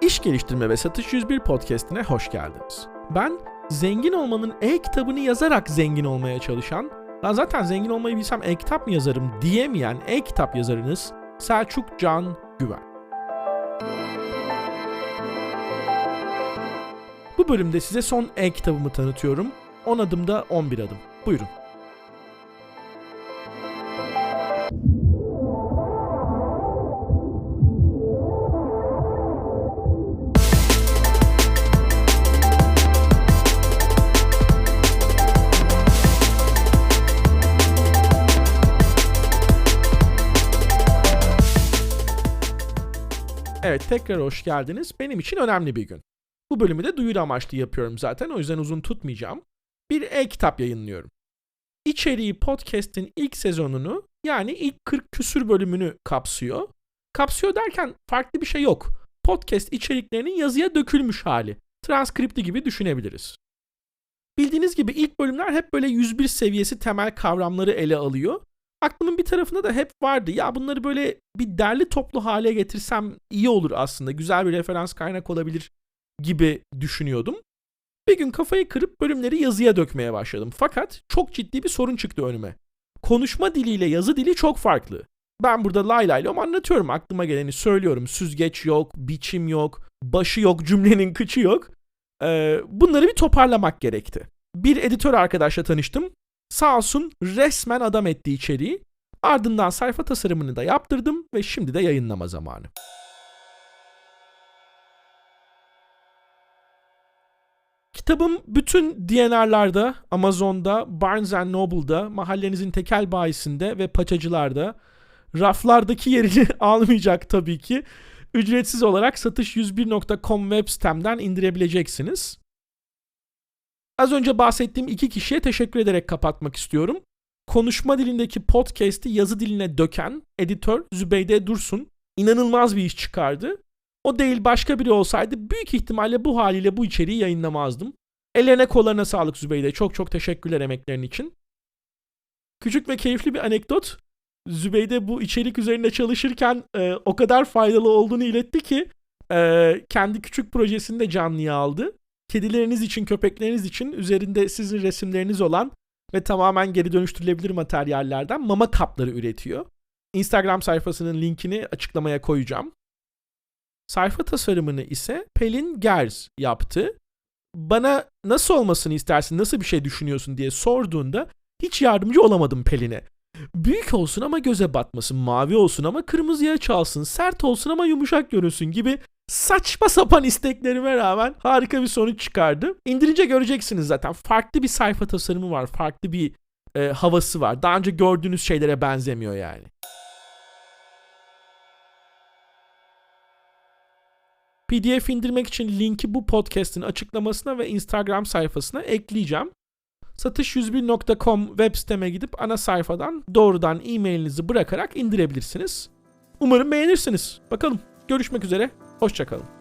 İş Geliştirme ve Satış 101 podcastine hoş geldiniz. Ben zengin olmanın e-kitabını yazarak zengin olmaya çalışan, lan zaten zengin olmayı bilsem e-kitap mı yazarım diyemeyen e-kitap yazarınız Selçuk Can Güven. Bu bölümde size son e-kitabımı tanıtıyorum. 10 adımda 11 adım. Buyurun. Evet tekrar hoş geldiniz. Benim için önemli bir gün. Bu bölümü de duyuru amaçlı yapıyorum zaten o yüzden uzun tutmayacağım. Bir e-kitap yayınlıyorum. İçeriği podcast'in ilk sezonunu yani ilk 40 küsür bölümünü kapsıyor. Kapsıyor derken farklı bir şey yok. Podcast içeriklerinin yazıya dökülmüş hali. Transkripti gibi düşünebiliriz. Bildiğiniz gibi ilk bölümler hep böyle 101 seviyesi temel kavramları ele alıyor. Aklımın bir tarafında da hep vardı. Ya bunları böyle bir derli toplu hale getirsem iyi olur aslında. Güzel bir referans kaynak olabilir gibi düşünüyordum. Bir gün kafayı kırıp bölümleri yazıya dökmeye başladım. Fakat çok ciddi bir sorun çıktı önüme. Konuşma diliyle yazı dili çok farklı. Ben burada lay lay lom anlatıyorum. Aklıma geleni söylüyorum. Süzgeç yok, biçim yok, başı yok, cümlenin kıçı yok. Ee, bunları bir toparlamak gerekti. Bir editör arkadaşla tanıştım. Sağ olsun resmen adam etti içeriği. Ardından sayfa tasarımını da yaptırdım ve şimdi de yayınlama zamanı. Kitabım bütün DNR'larda, Amazon'da, Barnes Noble'da, mahallenizin tekel bayisinde ve paçacılarda raflardaki yerini almayacak tabii ki. Ücretsiz olarak satış101.com web sitemden indirebileceksiniz. Az önce bahsettiğim iki kişiye teşekkür ederek kapatmak istiyorum. Konuşma dilindeki podcast'i yazı diline döken editör Zübeyde Dursun inanılmaz bir iş çıkardı. O değil başka biri olsaydı büyük ihtimalle bu haliyle bu içeriği yayınlamazdım. Ellerine kollarına sağlık Zübeyde. Çok çok teşekkürler emeklerin için. Küçük ve keyifli bir anekdot. Zübeyde bu içerik üzerinde çalışırken e, o kadar faydalı olduğunu iletti ki e, kendi küçük projesini de canlıya aldı. Kedileriniz için, köpekleriniz için üzerinde sizin resimleriniz olan ve tamamen geri dönüştürülebilir materyallerden mama kapları üretiyor. Instagram sayfasının linkini açıklamaya koyacağım. Sayfa tasarımını ise Pelin Gerz yaptı. Bana nasıl olmasını istersin, nasıl bir şey düşünüyorsun diye sorduğunda hiç yardımcı olamadım Pelin'e. Büyük olsun ama göze batmasın, mavi olsun ama kırmızıya çalsın, sert olsun ama yumuşak görünsün gibi saçma sapan isteklerime rağmen harika bir sonuç çıkardı. İndirince göreceksiniz zaten. Farklı bir sayfa tasarımı var, farklı bir e, havası var. Daha önce gördüğünüz şeylere benzemiyor yani. PDF indirmek için linki bu podcast'in açıklamasına ve Instagram sayfasına ekleyeceğim. Satış101.com web siteme gidip ana sayfadan doğrudan e-mailinizi bırakarak indirebilirsiniz. Umarım beğenirsiniz. Bakalım. Görüşmek üzere. Hoşçakalın.